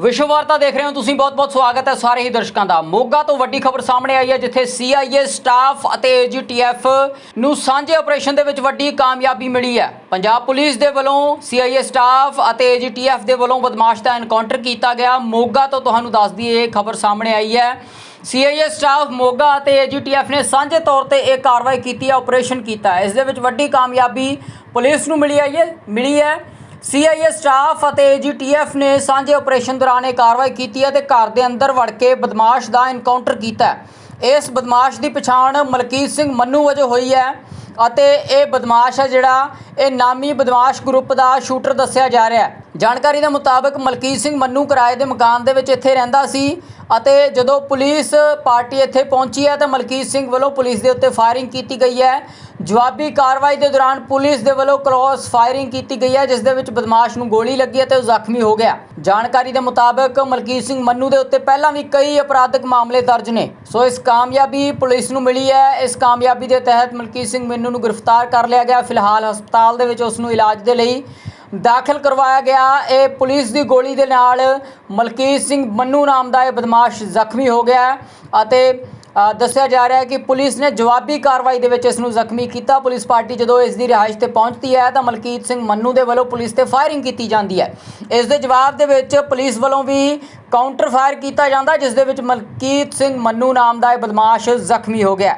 ਵਿਸ਼ਵ ਵਾਰਤਾ ਦੇਖ ਰਹੇ ਹੋ ਤੁਸੀਂ, ਬਹੁਤ-ਬਹੁਤ ਸਵਾਗਤ ਹੈ ਸਾਰੇ ਹੀ ਦਰਸ਼ਕਾਂ ਦਾ। ਮੋਗਾ ਤੋਂ ਵੱਡੀ ਖਬਰ ਸਾਹਮਣੇ ਆਈ ਹੈ, ਜਿੱਥੇ CIA ਸਟਾਫ ਅਤੇ AGTF ਨੂੰ ਸਾਂਝੇ ਆਪਰੇਸ਼ਨ ਦੇ ਵਿੱਚ ਵੱਡੀ ਕਾਮਯਾਬੀ ਮਿਲੀ ਹੈ। ਪੰਜਾਬ ਪੁਲਿਸ ਦੇ ਵੱਲੋਂ CIA ਸਟਾਫ ਅਤੇ AGTF ਦੇ ਵੱਲੋਂ ਬਦਮਾਸ਼ ਦਾ ਐਨਕਾਊਂਟਰ ਕੀਤਾ ਗਿਆ। ਮੋਗਾ ਤੋਂ ਤੁਹਾਨੂੰ ਦੱਸ ਦਈਏ, ਇਹ ਖਬਰ ਸਾਹਮਣੇ ਆਈ ਹੈ। CIA ਸਟਾਫ ਮੋਗਾ ਅਤੇ AGTF ਨੇ ਸਾਂਝੇ ਤੌਰ ਤੇ ਇਹ ਕਾਰਵਾਈ ਕੀਤੀ ਹੈ ਆਪਰੇਸ਼ਨ ਕੀਤਾ ਹੈ। ਇਸ ਦੇ ਵਿੱਚ ਵੱਡੀ ਕਾਮਯਾਬੀ ਪੁਲਿਸ ਨੂੰ ਮਿਲੀ ਆਈ ਹੈ, ਮਿਲੀ ਹੈ। CIA ਸਟਾਫ ਅਤੇ AGTF ਨੇ ਸਾਂਝੇ ਆਪਰੇਸ਼ਨ ਦੌਰਾਨ ਇਹ ਕਾਰਵਾਈ ਕੀਤੀ ਹੈ ਤੇ ਘਰ ਦੇ ਅੰਦਰ ਵੜ ਕੇ ਬਦਮਾਸ਼ ਦਾ ਐਨਕਾਊਂਟਰ ਕੀਤਾ ਇਸ ਬਦਮਾਸ਼ ਦੀ ਪਛਾਣ ਮਲਕੀਤ ਸਿੰਘ ਮੰਨੂ ਵਜੋਂ ਹੋਈ ਹੈ ਅਤੇ ਇਹ ਬਦਮਾਸ਼ ਹੈ ਜਿਹੜਾ ਇਹ ਨਾਮੀ ਬਦਮਾਸ਼ ਗਰੁੱਪ ਦਾ ਸ਼ੂਟਰ ਦੱਸਿਆ ਜਾ ਰਿਹਾ ਹੈ। ਜਾਣਕਾਰੀ ਦੇ ਮੁਤਾਬਕ ਮਲਕੀਤ ਸਿੰਘ ਮੰਨੂ ਕਿਰਾਏ ਦੇ ਮਕਾਨ ਦੇ ਵਿੱਚ ਇੱਥੇ ਰਹਿੰਦਾ ਸੀ ਅਤੇ ਜਦੋਂ ਪੁਲਿਸ ਪਾਰਟੀ ਇੱਥੇ ਪਹੁੰਚੀ ਹੈ ਤਾਂ ਮਲਕੀਤ ਸਿੰਘ ਵੱਲੋਂ ਪੁਲਿਸ ਦੇ ਉੱਤੇ ਫਾਇਰਿੰਗ ਕੀਤੀ ਗਈ ਹੈ। ਜਵਾਬੀ ਕਾਰਵਾਈ ਦੇ ਦੌਰਾਨ ਪੁਲਿਸ ਦੇ ਵੱਲੋਂ ਕ੍ਰੋਸ ਫਾਇਰਿੰਗ ਕੀਤੀ ਗਈ ਹੈ, ਜਿਸ ਦੇ ਵਿੱਚ ਬਦਮਾਸ਼ ਨੂੰ ਗੋਲੀ ਲੱਗੀ ਅਤੇ ਉਹ ਜ਼ਖਮੀ ਹੋ ਗਿਆ। ਜਾਣਕਾਰੀ ਦੇ ਮੁਤਾਬਕ ਮਲਕੀਤ ਸਿੰਘ ਮੰਨੂ ਦੇ ਉੱਤੇ ਪਹਿਲਾਂ ਵੀ ਕਈ ਅਪਰਾਧਿਕ ਮਾਮਲੇ ਦਰਜ ਨੇ। ਸੋ ਇਸ ਕਾਮਯਾਬੀ ਪੁਲਿਸ ਨੂੰ ਮਿਲੀ ਹੈ। ਇਸ ਕਾਮਯਾਬੀ ਦੇ ਤਹਿਤ ਮਲਕੀਤ ਸਿੰਘ ਮੰਨੂ ਨੂੰ ਗ੍ਰਿਫਤਾਰ ਕਰ ਲਿਆ ਗਿਆ। ਫਿਲਹਾਲ ਹਸਪਤਾਲ ਦੇ ਵਿੱਚ ਉਸ ਨੂੰ ਇਲਾਜ ਦੇ ਲਈ ਦਾਖਲ ਕਰਵਾਇਆ ਗਿਆ। ਇਹ ਪੁਲਿਸ ਦੀ ਗੋਲੀ ਦੇ ਨਾਲ ਮਲਕੀਤ ਸਿੰਘ ਮੰਨੂ ਨਾਮ ਦਾ ਇਹ ਬਦਮਾਸ਼ ਜ਼ਖਮੀ ਹੋ ਗਿਆ ਅਤੇ ਦੱਸਿਆ ਜਾ ਰਿਹਾ ਹੈ ਕਿ ਪੁਲਿਸ ਨੇ ਜਵਾਬੀ ਕਾਰਵਾਈ ਦੇ ਵਿੱਚ ਇਸ ਨੂੰ ਜ਼ਖਮੀ ਕੀਤਾ। ਪੁਲਿਸ ਪਾਰਟੀ ਜਦੋਂ ਇਸ ਦੀ ਰਿਹਾਇਸ਼ ਤੇ ਪਹੁੰਚਦੀ ਹੈ ਤਾਂ ਮਲਕੀਤ ਸਿੰਘ ਮੰਨੂ ਦੇ ਵੱਲੋਂ ਪੁਲਿਸ ਤੇ ਫਾਇਰਿੰਗ ਕੀਤੀ ਜਾਂਦੀ ਹੈ। ਇਸ ਦੇ ਜਵਾਬ ਦੇ ਵਿੱਚ ਪੁਲਿਸ ਵੱਲੋਂ ਵੀ ਕਾਊਂਟਰ ਫਾਇਰ ਕੀਤਾ ਜਾਂਦਾ, ਜਿਸ ਦੇ ਵਿੱਚ ਮਲਕੀਤ ਸਿੰਘ ਮੰਨੂ ਨਾਮ ਦਾ ਇਹ ਬਦਮਾਸ਼ ਜ਼ਖਮੀ ਹੋ ਗਿਆ।